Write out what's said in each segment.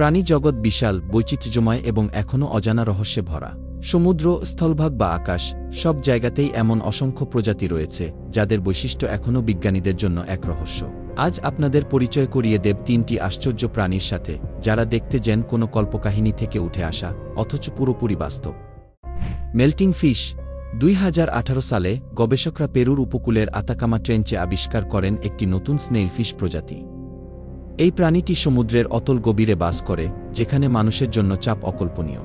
প্রাণী জগৎ বিশাল, বৈচিত্র্যময় এবং এখনও অজানা রহস্যে ভরা। সমুদ্র, স্থলভাগ বা আকাশ, সব জায়গাতেই এমন অসংখ্য প্রজাতি রয়েছে, যাদের বৈশিষ্ট্য এখনও বিজ্ঞানীদের জন্য এক রহস্য। আজ আপনাদের পরিচয় করিয়ে দেব তিনটি আশ্চর্য প্রাণীর সাথে, যারা দেখতে যেন কোনো কল্পকাহিনী থেকে উঠে আসা, অথচ পুরোপুরি বাস্তব। মেল্টিং ফিশ, দুই হাজার আঠারো সালে গবেষকরা পেরুর উপকূলের আতাকামা ট্রেঞ্চে আবিষ্কার করেন একটি নতুন স্নেইল ফিশ প্রজাতি। এই প্রাণীটি সমুদ্রের অতল গভীরে বাস করে, যেখানে মানুষের জন্য চাপ অকল্পনীয়।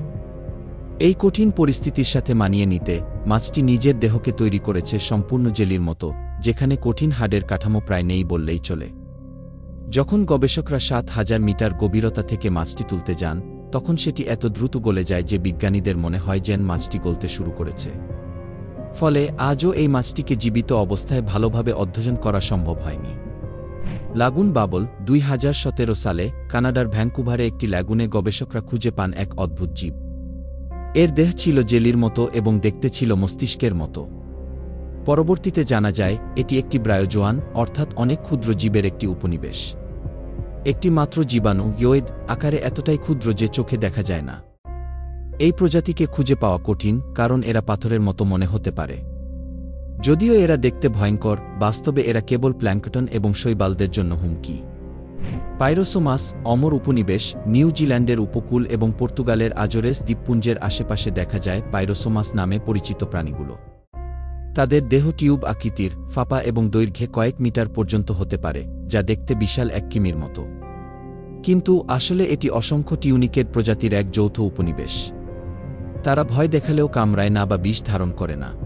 এই কঠিন পরিস্থিতির সাথে মানিয়ে নিতে, মাছটি নিজের দেহকে তৈরি করেছে সম্পূর্ণ জেলির মতো, যেখানে কঠিন হাডের কাঠামো প্রায় নেই বললেই চলে। যখন গবেষকরা সাত হাজার মিটার গভীরতা থেকে মাছটি তুলতে যান, তখন সেটি এত দ্রুত গলে যায় যে বিজ্ঞানীদের মনে হয় যেন মাছটি গলতে শুরু করেছে। ফলে আজও এই মাছটিকে জীবিত অবস্থায় ভালোভাবে অধ্যয়ন করা সম্ভব হয়নি। লাগুন বাবল দুই হাজার সতেরো সালে কানাডার ভ্যাঙ্কুভারে একটি ল্যাগুনে গবেষকরা খুঁজে পান এক অদ্ভুত জীব। এর দেহ ছিল জেলির মতো এবং দেখতে ছিল মস্তিষ্কের মতো। পরবর্তীতে জানা যায়, এটি একটি ব্রায়োজোয়ান, অর্থাৎ অনেক ক্ষুদ্র জীবের একটি উপনিবেশ। একটি মাত্র জীবাণু, ইয়োয়েদ, আকারে এতটাই ক্ষুদ্র যে চোখে দেখা যায় না। এই প্রজাতিকে খুঁজে পাওয়া কঠিন, কারণ এরা পাথরের মতো মনে হতে পারে। যদিও এরা দেখতে ভয়ঙ্কর, বাস্তবে এরা কেবল প্ল্যাঙ্কটন এবং শৈবালদের জন্য হুমকি। পাইরোসোমাস, অমর উপনিবেশ নিউজিল্যান্ডের উপকূল এবং পর্তুগালের আজোরেস দ্বীপপুঞ্জের আশেপাশে দেখা যায় পাইরোসোমাস নামে পরিচিত প্রাণীগুলো। তাদের দেহ টিউব আকৃতির, ফাঁপা এবং দৈর্ঘ্যে কয়েক মিটার পর্যন্ত হতে পারে, যা দেখতে বিশাল এক কিমির মতো। কিন্তু আসলে এটি অসংখ্য টিউনিকের প্রজাতির এক যৌথ উপনিবেশ। তারা ভয় দেখালেও কামড়ায় না বা বিষ ধারণ করে না।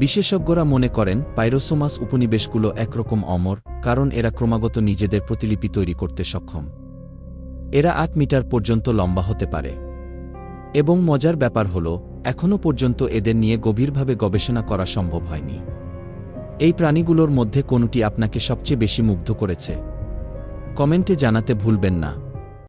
বিশেষজ্ঞরা মনে করেন, পাইরোসোমাস উপনিবেশগুলো একরকম অমর, কারণ এরা ক্রমাগত নিজেদের প্রতিলিপি তৈরি করতে সক্ষম। এরা আট মিটার পর্যন্ত লম্বা হতে পারে। এবং মজার ব্যাপার হল, এখনও পর্যন্ত এদের নিয়ে গভীরভাবে গবেষণা করা সম্ভব হয়নি। এই প্রাণীগুলোর মধ্যে কোনটি আপনাকে সবচেয়ে বেশি মুগ্ধ করেছে? কমেন্টে জানাতে ভুলবেন না।